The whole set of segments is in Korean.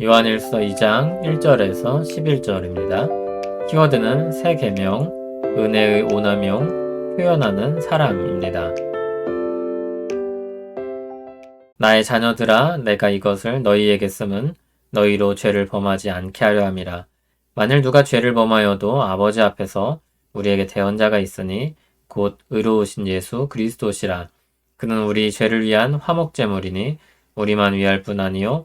요한일서 2장 1절에서 11절입니다. 키워드는 새 계명, 은혜의 오남용, 표현하는 사랑입니다. 나의 자녀들아 내가 이것을 너희에게 쓰면 너희로 죄를 범하지 않게 하려 함이라. 만일 누가 죄를 범하여도 아버지 앞에서 우리에게 대언자가 있으니 곧 의로우신 예수 그리스도시라. 그는 우리 죄를 위한 화목제물이니 우리만 위할 뿐 아니요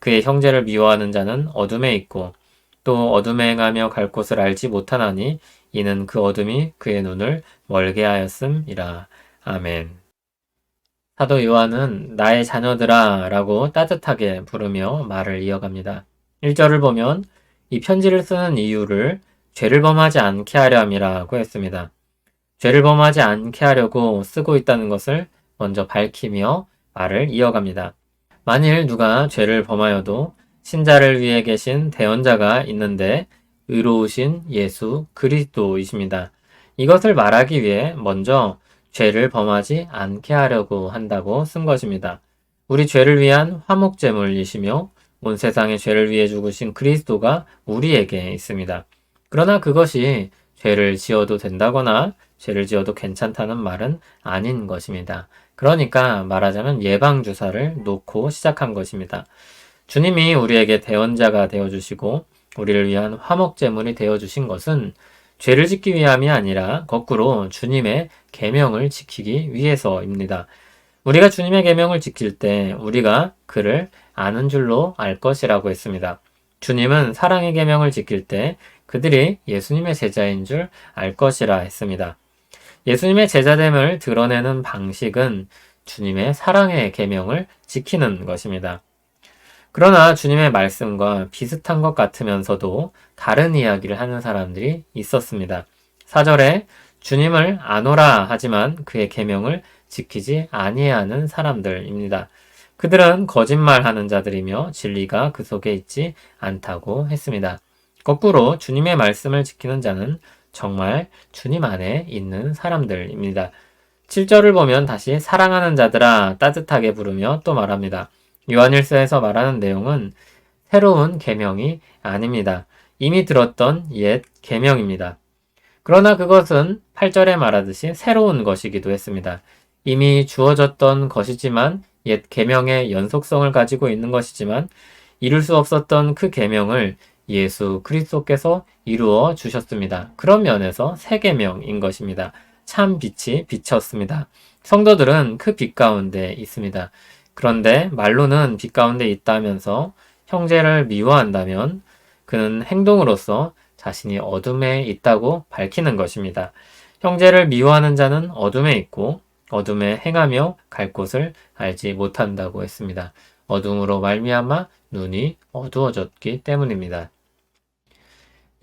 그의 형제를 미워하는 자는 어둠에 있고 또 어둠에 행하며 갈 곳을 알지 못하나니 이는 그 어둠이 그의 눈을 멀게 하였음이라. 아멘. 사도 요한은 나의 자녀들아 라고 따뜻하게 부르며 말을 이어갑니다. 1절을 보면 이 편지를 쓰는 이유를 죄를 범하지 않게 하려 함이라고 했습니다. 죄를 범하지 않게 하려고 쓰고 있다는 것을 먼저 밝히며 말을 이어갑니다. 만일 누가 죄를 범하여도 신자를 위해 계신 대언자가 있는데 의로우신 예수 그리스도이십니다. 이것을 말하기 위해 먼저 죄를 범하지 않게 하려고 한다고 쓴 것입니다. 우리 죄를 위한 화목제물이시며 온 세상의 죄를 위해 죽으신 그리스도가 우리에게 있습니다. 그러나 그것이 죄를 지어도 된다거나 죄를 지어도 괜찮다는 말은 아닌 것입니다. 그러니까 말하자면 예방주사를 놓고 시작한 것입니다. 주님이 우리에게 대언자가 되어주시고 우리를 위한 화목제물이 되어주신 것은 죄를 짓기 위함이 아니라 거꾸로 주님의 계명을 지키기 위해서입니다. 우리가 주님의 계명을 지킬 때 우리가 그를 아는 줄로 알 것이라고 했습니다. 주님은 사랑의 계명을 지킬 때 그들이 예수님의 제자인 줄 알 것이라 했습니다. 예수님의 제자됨을 드러내는 방식은 주님의 사랑의 계명을 지키는 것입니다. 그러나 주님의 말씀과 비슷한 것 같으면서도 다른 이야기를 하는 사람들이 있었습니다. 4절에 주님을 아노라 하지만 그의 계명을 지키지 아니하는 사람들입니다. 그들은 거짓말하는 자들이며 진리가 그 속에 있지 않다고 했습니다. 거꾸로 주님의 말씀을 지키는 자는 정말 주님 안에 있는 사람들입니다. 7절을 보면 다시 사랑하는 자들아 따뜻하게 부르며 또 말합니다. 요한일서에서 말하는 내용은 새로운 계명이 아닙니다. 이미 들었던 옛 계명입니다. 그러나 그것은 8절에 말하듯이 새로운 것이기도 했습니다. 이미 주어졌던 것이지만 옛 계명의 연속성을 가지고 있는 것이지만 이룰 수 없었던 그 계명을 예수 그리스도께서 이루어 주셨습니다. 그런 면에서 새 계명인 것입니다. 참 빛이 비쳤습니다. 성도들은 그 빛 가운데 있습니다. 그런데 말로는 빛 가운데 있다면서 형제를 미워한다면 그는 행동으로서 자신이 어둠에 있다고 밝히는 것입니다. 형제를 미워하는 자는 어둠에 있고 어둠에 행하며 갈 곳을 알지 못한다고 했습니다. 어둠으로 말미암아 눈이 어두워졌기 때문입니다.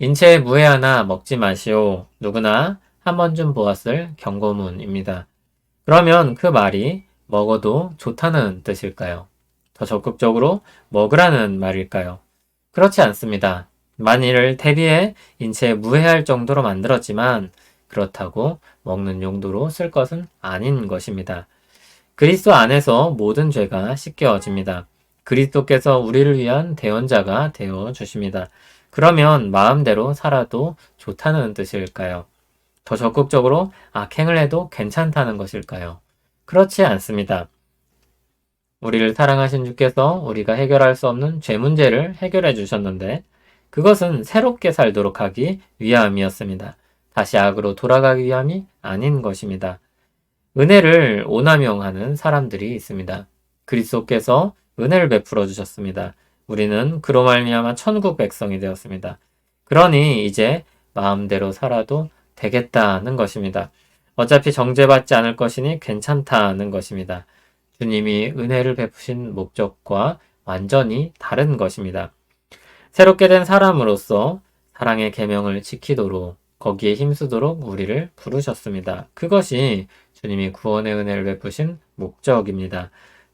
인체에 무해 하나 먹지 마시오. 누구나 한 번쯤 보았을 경고문입니다. 그러면 그 말이 먹어도 좋다는 뜻일까요? 더 적극적으로 먹으라는 말일까요? 그렇지 않습니다. 만일을 대비해 인체에 무해할 정도로 만들었지만 그렇다고 먹는 용도로 쓸 것은 아닌 것입니다. 그리스도 안에서 모든 죄가 씻겨집니다. 그리스도께서 우리를 위한 대원자가 되어 주십니다. 그러면 마음대로 살아도 좋다는 뜻일까요? 더 적극적으로 악행을 해도 괜찮다는 것일까요? 그렇지 않습니다. 우리를 사랑하신 주께서 우리가 해결할 수 없는 죄 문제를 해결해 주셨는데 그것은 새롭게 살도록 하기 위함이었습니다. 다시 악으로 돌아가기 위함이 아닌 것입니다. 은혜를 오남용하는 사람들이 있습니다. 그리스도께서 은혜를 베풀어 주셨습니다. 우리는 그로 말미암아 천국 백성이 되었습니다. 그러니 이제 마음대로 살아도 되겠다는 것입니다. 어차피 정죄받지 않을 것이니 괜찮다는 것입니다. 주님이 은혜를 베푸신 목적과 완전히 다른 것입니다. 새롭게 된 사람으로서 사랑의 계명을 지키도록 거기에 힘쓰도록 우리를 부르셨습니다. 그것이 주님이 구원의 은혜를 베푸신 목적입니다.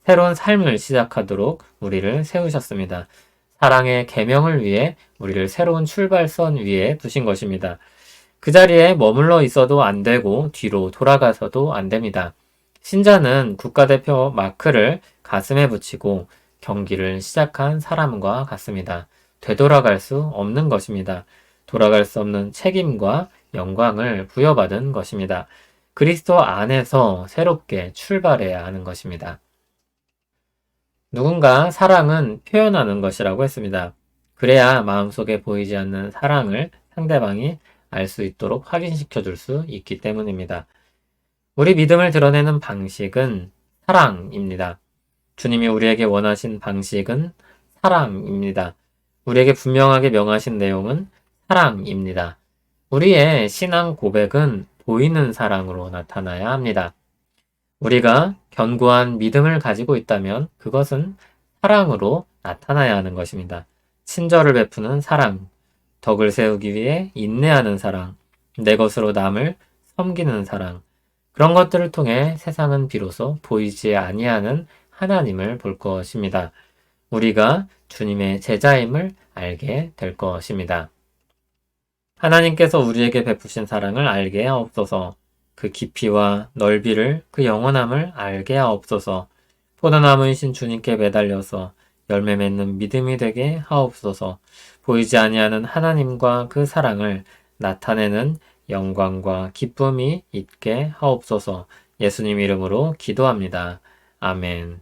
새로운 삶을 시작하도록 우리를 세우셨습니다. 사랑의 계명을 위해 우리를 새로운 출발선 위에 두신 것입니다. 그 자리에 머물러 있어도 안 되고 뒤로 돌아가서도 안 됩니다. 신자는 국가대표 마크를 가슴에 붙이고 경기를 시작한 사람과 같습니다. 되돌아갈 수 없는 것입니다. 돌아갈 수 없는 책임과 영광을 부여받은 것입니다. 그리스도 안에서 새롭게 출발해야 하는 것입니다. 누군가 사랑은 표현하는 것이라고 했습니다. 그래야 마음속에 보이지 않는 사랑을 상대방이 알 수 있도록 확인시켜 줄 수 있기 때문입니다. 우리 믿음을 드러내는 방식은 사랑입니다. 주님이 우리에게 원하신 방식은 사랑입니다. 우리에게 분명하게 명하신 내용은 사랑입니다. 우리의 신앙 고백은 보이는 사랑으로 나타나야 합니다. 우리가 견고한 믿음을 가지고 있다면 그것은 사랑으로 나타나야 하는 것입니다. 친절을 베푸는 사랑, 덕을 세우기 위해 인내하는 사랑, 내 것으로 남을 섬기는 사랑, 그런 것들을 통해 세상은 비로소 보이지 아니하는 하나님을 볼 것입니다. 우리가 주님의 제자임을 알게 될 것입니다. 하나님께서 우리에게 베푸신 사랑을 알게 하옵소서. 그 깊이와 넓이를 그 영원함을 알게 하옵소서. 포도나무이신 주님께 매달려서 열매 맺는 믿음이 되게 하옵소서. 보이지 아니하는 하나님과 그 사랑을 나타내는 영광과 기쁨이 있게 하옵소서. 예수님 이름으로 기도합니다. 아멘.